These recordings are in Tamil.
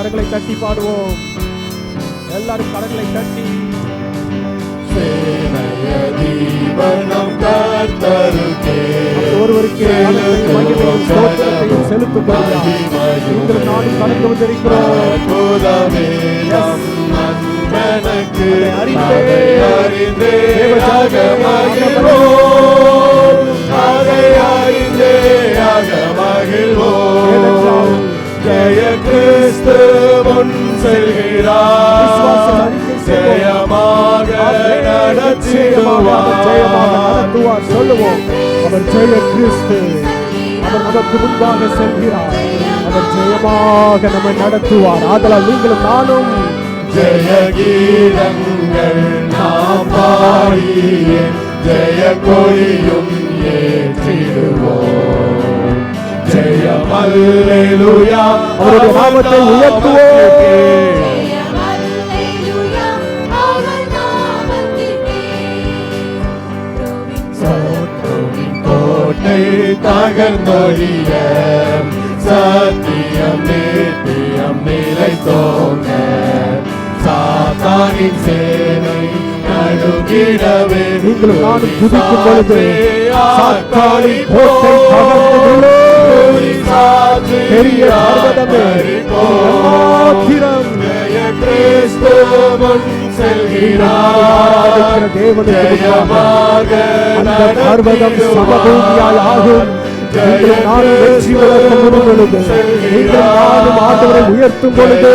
கரங்களை தட்டி பாடுவோம். எல்லாரும் கரங்களை தட்டி. ஒருவருக்கு செலுத்தும்படியா நீங்கள் நானும் கடந்து வந்திருக்கிறோம் அறிந்தே, அறிந்தே. செய்வோம். ஜெயமாக நடத்திடுவார். ஜெயமாக நடத்துவார். சொல்லுவோம். அவர் ஜெய கிறிஸ்து. அவர் நமக்கு முன்பாக செல்கிறார். அவர் ஜெயமாக நம்மை நடத்துவார். ஆதலால் நீங்களும் நானும் ஜெய கீதங்கள் நாம் பாடிய ஜெய கொடியும் ஏற்றிடுவோம் அவருடைய நாமத்தை உயர்த்துவோம். கோட்டை தகர்ந்தொழிய. சத்தியம் நித்தியம் நிலைத்தோங்க. சாத்தானின் சேனை நடுங்கிடவே. நீங்களும் நானும் துதிக்கும் பொழுது சாத்தானின் கோட்டை தகர்ந்து விழும். பெரிய பர்வதமே. மாத்திரம் கிறிஸ்துவன் செல்கிறார். தேவனுக்கு முன்பாக ஜெயமாக பர்வதம் சமபூமியாய் ஆகும். நீங்களும் நானும் வெற்றி விளக்கம் பொழுது நீங்களும் நானும் ஆண்டவரை உயர்த்தும் பொழுது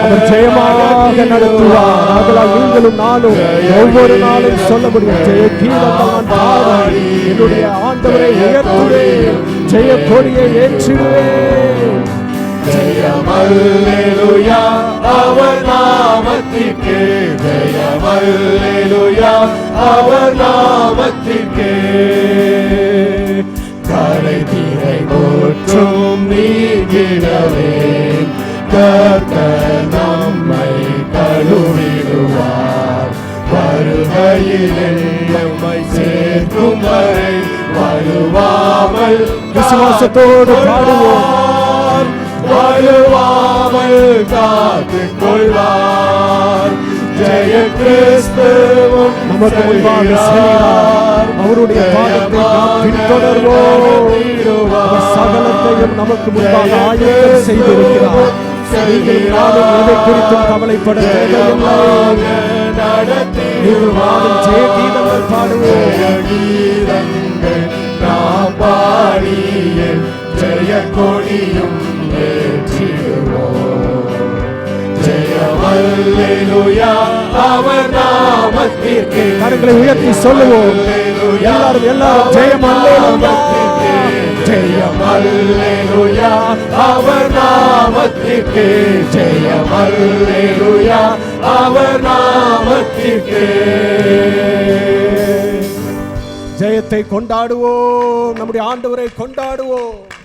அவர் ஜெயமாக நடத்துவார். அதனால் நீங்களும் நானும் ஒவ்வொரு நாளும் சொல்ல முடியும் ஜெய பாடி என்னுடைய ஆண்டவரை உயர்த்துவேன். ஜெய கொடியை ஏற்றிடுவேன் அவர் நாமத்திற்கு. ஜெயமல்லேலூயா அவர் நாமத்திற்கே நீங்கிடவே கர்த்தர் நம்மை கழுவிடுவார் வருகையில் நம்மை சேர்க்கும் வரை வலுவாமல் விசுவாசத்தோடு பாடுவோம். வலுவாமல் காத்துக் கொள்வார் ஜெய கிறிஸ்துவும் நமக்கு முன்பாக செல்கிறார். அவருடைய பாதத்தை நாம் பின்தொடர்வோம். சகலத்தையும் நமக்கு முன்பாக ஆயத்தம் செய்திருக்கிறார். நீங்கள் நானும் எதை குறித்தும் கவலைப்பட நீங்கள் நானும் ஜெய கீதங்கள் பாடுவோம் பாடிய ஜெய கொடியும் ஏற்றிடுவோம். அவர் நாமத்திற்கே. கரங்களை உயர்த்தி சொல்லுவோம். எல்லாரும் எல்லாரும் ஜெயம் அல்லேலூயா. அவர் நாமத்திற்கே. அவர் நாமத்திற்கே. ஜெயத்தை கொண்டாடுவோம். நம்முடைய ஆண்டவரை கொண்டாடுவோம்.